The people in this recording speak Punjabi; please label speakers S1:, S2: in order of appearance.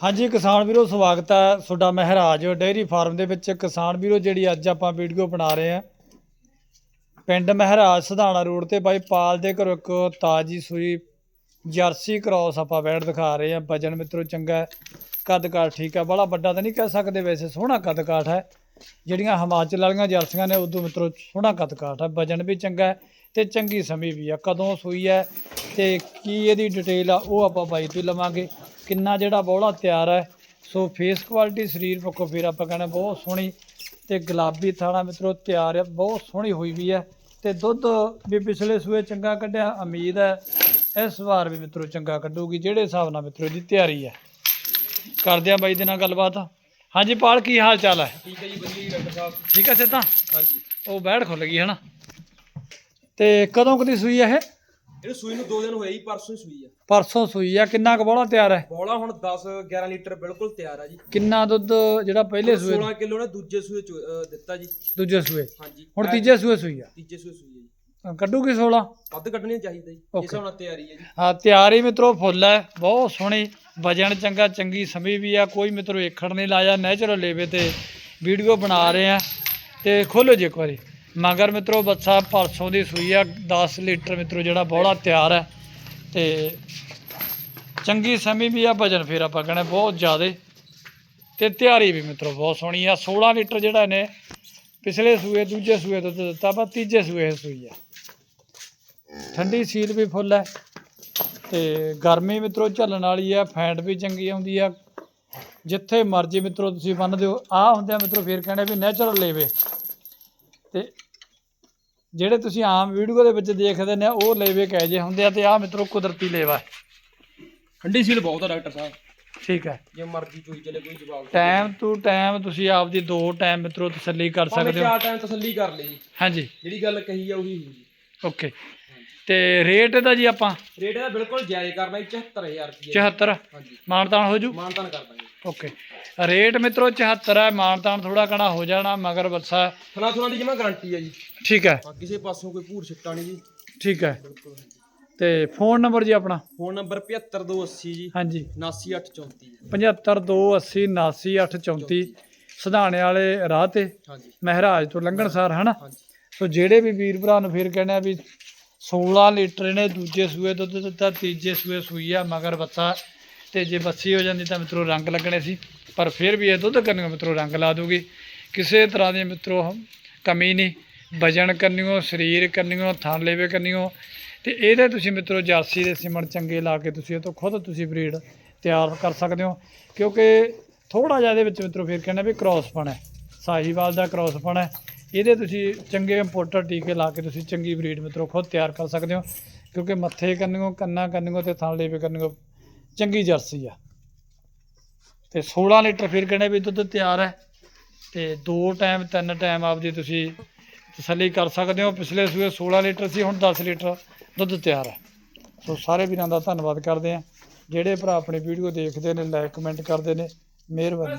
S1: ਹਾਂਜੀ, ਕਿਸਾਨ ਵੀਰੋ, ਸਵਾਗਤ ਹੈ ਤੁਹਾਡਾ ਮਹਿਰਾਜ ਡੇਅਰੀ ਫਾਰਮ ਦੇ ਵਿੱਚ। ਕਿਸਾਨ ਵੀਰੋ, ਜਿਹੜੀ ਅੱਜ ਆਪਾਂ ਵੀਡੀਓ ਬਣਾ ਰਹੇ ਹਾਂ, ਪਿੰਡ ਮਹਿਰਾਜ ਸਧਾਣਾ ਰੋਡ ਤੇ ਬਾਈ ਪਾਲ ਦੇ ਘਰੋਂ ਇੱਕ ਤਾਜੀ ਸੂਈ ਜਰਸੀ ਕ੍ਰਾਸ ਆਪਾਂ ਬੈਠ ਦਿਖਾ ਰਹੇ ਹਾਂ। ਵਜਨ ਮਿੱਤਰੋ, ਚੰਗਾ ਹੈ। ਕੱਦ ਕਾਠ ਠੀਕ ਆ ਬੜਾ ਵੱਡਾ ਤਾਂ ਨਹੀਂ ਕਹਿ ਸਕਦੇ ਵੈਸੇ, ਸੋਹਣਾ ਕੱਦ ਕਾਠ ਹੈ। ਜਿਹੜੀਆਂ ਹਿਮਾਚਲ ਵਾਲੀਆਂ ਜਰਸੀਆਂ ਨੇ, ਉਦੋਂ ਮਿੱਤਰੋ, ਸੋਹਣਾ ਕੱਦ ਕਾਠ ਹੈ। ਵਜਨ ਵੀ ਚੰਗਾ ਹੈ ਤੇ ਚੰਗੀ ਸਮੀ ਵੀ ਆ ਕਦੋਂ ਸੂਈ ਹੈ ਤੇ ਕੀ ਇਹਦੀ ਡਿਟੇਲ ਆ, ਉਹ ਆਪਾਂ ਬਾਈ ਤੋਂ ਲਵਾਂਗੇ। ਕਿੰਨਾ ਜਿਹੜਾ ਬੋਲਾ ਤਿਆਰ ਹੈ। ਸੋ ਫੇਸ ਕੁਆਲਿਟੀ ਸਰੀਰ ਪੱਖੋਂ ਫਿਰ ਆਪਾਂ ਕਹਿੰਦੇ ਬਹੁਤ ਸੋਹਣੀ ਤੇ ਗੁਲਾਬੀ ਥਾਣਾ ਮਿੱਤਰੋ ਤਿਆਰ ਹੈ ਬਹੁਤ ਸੋਹਣੀ ਹੋਈ ਵੀ ਹੈ ਤੇ ਦੁੱਧ ਵੀ ਪਿਛਲੇ ਸੂਏ ਚੰਗਾ ਕੱਢਿਆ ਉਮੀਦ ਹੈ ਇਸ ਵਾਰ ਵੀ ਮਿੱਤਰੋ ਚੰਗਾ ਕੱਢੂਗੀ ਜਿਹੜੇ ਹਿਸਾਬ ਨਾਲ ਮਿੱਤਰੋ ਦੀ ਤਿਆਰੀ ਹੈ। ਕਰਦੇ ਆ ਬਾਈ ਦੇ ਨਾਲ ਗੱਲਬਾਤ। ਹਾਂਜੀ ਪਾਲ ਕੀ ਹਾਲ ਚਾਲ ਹੈ?
S2: ਠੀਕ ਹੈ ਜੀ ਵਧੀਆ ਡਾਕਟਰ ਸਾਹਿਬ।
S1: ਠੀਕ ਹੈ ਸਿੱਧਾ?
S2: ਹਾਂਜੀ।
S1: ਉਹ ਬੈਠ ਖੁੱਲ ਗਈ ਹਨਾ ਤੇ ਕਦੋਂ ਕਦੀ ਸੂਈ ਹੈ ਇਹ?
S2: ਇਹਨੂੰ ਸੂਈ ਨੂੰ 2 ਦਿਨ ਹੋਏ ਜੀ ਪਰਸੋਂ ਹੀ ਸੂਈ ਆ।
S1: ਪਰਸੋਂ ਸੂਈ ਆ ਕਿੰਨਾ ਕੁ ਬੋਲਾ ਤਿਆਰ ਹੈ?
S2: ਬੋਲਾ ਹੁਣ 10 11 ਲੀਟਰ ਬਿਲਕੁਲ ਤਿਆਰ ਆ ਜੀ।
S1: ਕਿੰਨਾ ਦੁੱਧ ਜਿਹੜਾ ਪਹਿਲੇ ਸੂਏ
S2: 16 ਕਿਲੋ ਨੇ ਦੂਜੇ ਸੂਏ ਚ ਅਹ, ਦਿੱਤਾ ਜੀ।
S1: ਦੂਜੇ ਸੂਏ?
S2: ਹਾਂਜੀ।
S1: ਹੁਣ ਤੀਜੇ ਸੂਏ ਸੂਈ ਆ?
S2: ਤੀਜੇ ਸੂਏ ਸੂਈ ਹੈ ਜੀ।
S1: ਕੱਢੂਗੀ 16
S2: ਵੱਧ ਕੱਢਣੀ ਚਾਹੀਦਾ ਜੀ।
S1: Okay.
S2: ਇਸ ਹੁਣ ਤਿਆਰੀ ਹੈ ਜੀ।
S1: ਹਾਂ ਤਿਆਰੀ ਮਿੱਤਰੋ ਫੁੱਲ ਹੈ ਬਹੁਤ ਸੋਹਣੀ। ਵਜਨ ਚੰਗਾ ਚੰਗੀ ਸਮੀ ਵੀ ਆ। ਕੋਈ ਮਿੱਤਰੋ ਏਖੜ ਨਹੀਂ ਲਾਇਆ ਨੈਚੁਰਲ ਲੇਵੇ ਤੇ ਵੀਡੀਓ ਬਣਾ ਰਹੇ ਆ। ਤੇ ਖੋਲੋ ਜੀ ਇੱਕ ਵਾਰੀ। ਮਗਰ ਮਿੱਤਰੋ ਬੱਚਾ ਪਰਸੋਂ ਦੀ ਸੂਈ ਆ 10 ਲੀਟਰ ਮਿੱਤਰੋ ਜਿਹੜਾ ਬੋਲਾ ਤਿਆਰ ਹੈ ਤੇ ਚੰਗੀ ਸਮੀ ਵੀ ਆ, ਭਜਨ ਫਿਰ ਆਪਾਂ ਕਹਿੰਦੇ ਬਹੁਤ ਜ਼ਿਆਦੇ। ਤੇ ਤਿਆਰੀ ਵੀ ਮਿੱਤਰੋ ਬਹੁਤ ਸੋਹਣੀ ਆ 16 ਲੀਟਰ ਜਿਹੜਾ ਇਹਨੇ ਪਿਛਲੇ ਸੂਏ, ਦੂਜੇ ਸੂਏ ਤੋਂ ਦਿੱਤਾ, ਪਰ ਤੀਜੇ ਸੂਏ ਇਹ ਸੂਈ ਆ। ਠੰਡੀ ਸੀਲ ਵੀ ਫੁੱਲ ਹੈ ਤੇ ਗਰਮੀ ਮਿੱਤਰੋ ਝੱਲਣ ਵਾਲੀ ਆ, ਫੈਂਟ ਵੀ ਚੰਗੀ ਆਉਂਦੀ ਆ। ਜਿੱਥੇ ਮਰਜ਼ੀ ਮਿੱਤਰੋ ਤੁਸੀਂ ਬੰਨ ਹੋ ਆ ਹੁੰਦੇ ਆ ਮਿੱਤਰੋ ਫੇਰ ਕਹਿੰਦੇ ਵੀ ਨੈਚੁਰਲ ਲੇਵੇ। ਤੇ ਜਿਹੜੇ ਤੁਸੀਂ ਆਮ ਵੀਡੀਓ ਦੇ ਵਿੱਚ ਦੇਖਦੇ ਨੇ ਉਹ ਲੇਵੇ ਕਹੇ ਜੇ ਹੁੰਦੇ ਆ ਤੇ ਆ ਮਿੱਤਰੋ ਕੁਦਰਤੀ ਲੇਵਾ ਹੈ।
S2: ਠੰਡੀ ਸੀਲ ਬਹੁਤ ਆ ਡਾਕਟਰ ਸਾਹਿਬ।
S1: ਠੀਕ ਹੈ।
S2: ਜੇ ਮਰਜ਼ੀ ਚੋਈ ਚਲੇ ਕੋਈ ਜਵਾਬ ਨਹੀਂ।
S1: ਟਾਈਮ ਟੂ ਟਾਈਮ ਤੁਸੀਂ ਆਪਦੀ ਦੋ ਟਾਈਮ ਮਿੱਤਰੋ ਤਸੱਲੀ ਕਰ
S2: ਭਾਵੇਂ
S1: ਸਕਦੇ ਹੋ।
S2: ਚਾਰ ਟਾਈਮ ਤਸੱਲੀ ਕਰ ਲਈ। ਜੀ
S1: ਹਾਂਜੀ।
S2: ਜਿਹੜੀ ਗੱਲ ਕਹੀ ਆ ਉਹੀ ਜੀ
S1: ਓਕੇ ਤੇ ਰੇਟ ਇਹਦਾ ਜੀ ਆਪਾਂ?
S2: ਰੇਟ ਇਹਦਾ ਬਿਲਕੁਲ ਜਾਇਜ਼ ਕਰਨਾ ਜੀ 74000 ਰੁਪਏ
S1: 74
S2: ਹਾਂਜੀ।
S1: ਮਾਨਤਾਨ ਹੋ ਜੂ?
S2: ਮਾਨਤਾਨ ਕਰ ਦਾਂਗੇ।
S1: ਓਕੇ ਰੇਟ ਮਿੱਤਰੋ 74 ਹੈ ਮਾਨਤਾਨ ਥੋੜਾ ਕਣਾ ਹੋ ਜਾਣਾ ਮਗਰ ਬੱਸਾ
S2: ਥਣਾ ਥਣਾ ਦੀ ਜਮਾ ਗਾਰੰਟੀ ਹੈ ਜੀ।
S1: ਠੀਕ ਹੈ।
S2: ਕਿਸੇ ਪਾਸੋਂ ਕੋਈ ਭੂਰ ਛਿੱਟਾ ਨਹੀਂ ਜੀ।
S1: ਠੀਕ ਹੈ। ਤੇ ਫੋਨ ਨੰਬਰ ਜੀ ਆਪਣਾ?
S2: ਫੋਨ ਨੰਬਰ 75280 ਜੀ।
S1: ਹਾਂਜੀ।
S2: 79834
S1: 752834 ਸਧਾਣੇ ਵਾਲੇ ਰਾਹ ਤੇ।
S2: ਹਾਂਜੀ।
S1: ਮਹਿਰਾਜ ਤੋਂ ਲੰਘਣਸਾਰ ਹਨਾ?
S2: ਹਾਂਜੀ।
S1: ਸੋ ਜਿਹੜੇ ਵੀ ਵੀਰ ਭਰਾ ਨੂੰ ਫਿਰ ਕਹਿੰਦੇ ਆ ਵੀ 16 ਲੀਟਰ ਇਹਨੇ ਦੂਜੇ ਸੂਏ ਦੁੱਧ ਦਿੱਤਾ ਤੀਜੇ ਸੂਏ ਸੂਈ ਆ ਮਗਰ ਬੱਚਾ ਤੇ ਜੇ ਬੱਸੀ ਹੋ ਜਾਂਦੀ ਤਾਂ ਮਿੱਤਰੋ ਰੰਗ ਲੱਗਣੇ ਸੀ, ਪਰ ਫਿਰ ਵੀ ਇਹ ਦੁੱਧ ਕਰਨੀਓ ਮਿੱਤਰੋ ਰੰਗ ਲਾ ਦੂਗੀ। ਕਿਸੇ ਤਰ੍ਹਾਂ ਦੀ ਮਿੱਤਰੋ ਕਮੀ ਨਹੀਂ, ਵਜਨ ਕਰਨੀਓ ਸਰੀਰ ਕਰਨੀਓ ਥਣ ਲੇਵੇ ਕਰਨੀਓ ਤੇ ਇਹਦੇ ਤੁਸੀਂ ਮਿੱਤਰੋ ਜਰਸੀ ਦੇ ਸਿਮਣ ਚੰਗੇ ਲਾ ਕੇ ਤੁਸੀਂ ਇਹ ਤੋਂ ਖੁਦ ਤੁਸੀਂ ਬਰੀਡ ਤਿਆਰ ਕਰ ਸਕਦੇ ਹੋ। ਕਿਉਂਕਿ ਥੋੜਾ ਜਿਹਾ ਇਹਦੇ ਵਿੱਚ ਮਿੱਤਰੋ ਫਿਰ ਕਹਿੰਦਾ ਵੀ ਕ੍ਰਾਸਪਣ ਹੈ, ਸਾਹੀਵਾਲ ਦਾ ਕ੍ਰਾਸਪਣ ਹੈ। ਇਹਦੇ ਤੁਸੀਂ ਚੰਗੇ ਇੰਪੋਰਟਰ ਟੀਕੇ ਲਾ ਕੇ ਤੁਸੀਂ ਚੰਗੀ ਬਰੀਡ ਮਿੱਤਰੋ ਖੁਦ ਤਿਆਰ ਕਰ ਸਕਦੇ ਹੋ। ਕਿਉਂਕਿ ਮੱਥੇ ਕੰਨਿਓ, ਕੰਨਾਂ ਕੰਨਿਓ ਤੇ ਥਣ ਲੇਵੇ ਕੰਨਿਓ ਚੰਗੀ ਜਰਸੀ ਆ। ਤੇ 16 ਲੀਟਰ ਫਿਰ ਕਹਿੰਦੇ ਵੀ ਦੁੱਧ ਤਿਆਰ ਹੈ। ਤੇ ਦੋ ਟਾਈਮ ਤਿੰਨ ਟਾਈਮ ਆਪਦੀ ਤੁਸੀਂ ਤਸੱਲੀ ਕਰ ਸਕਦੇ ਹੋ। ਪਿਛਲੇ ਸੂਏ 16 ਲੀਟਰ ਸੀ, ਹੁਣ 10 ਲੀਟਰ ਦੁੱਧ ਤਿਆਰ ਹੈ। ਸੋ ਸਾਰੇ ਵੀਰਾਂ ਦਾ ਧੰਨਵਾਦ ਕਰਦੇ ਆ ਜਿਹੜੇ ਭਰਾ ਆਪਣੀ ਵੀਡੀਓ ਦੇਖਦੇ ਨੇ ਲਾਈਕ ਕਮੈਂਟ ਕਰਦੇ ਨੇ, ਮਿਹਰਬਾਨੀ।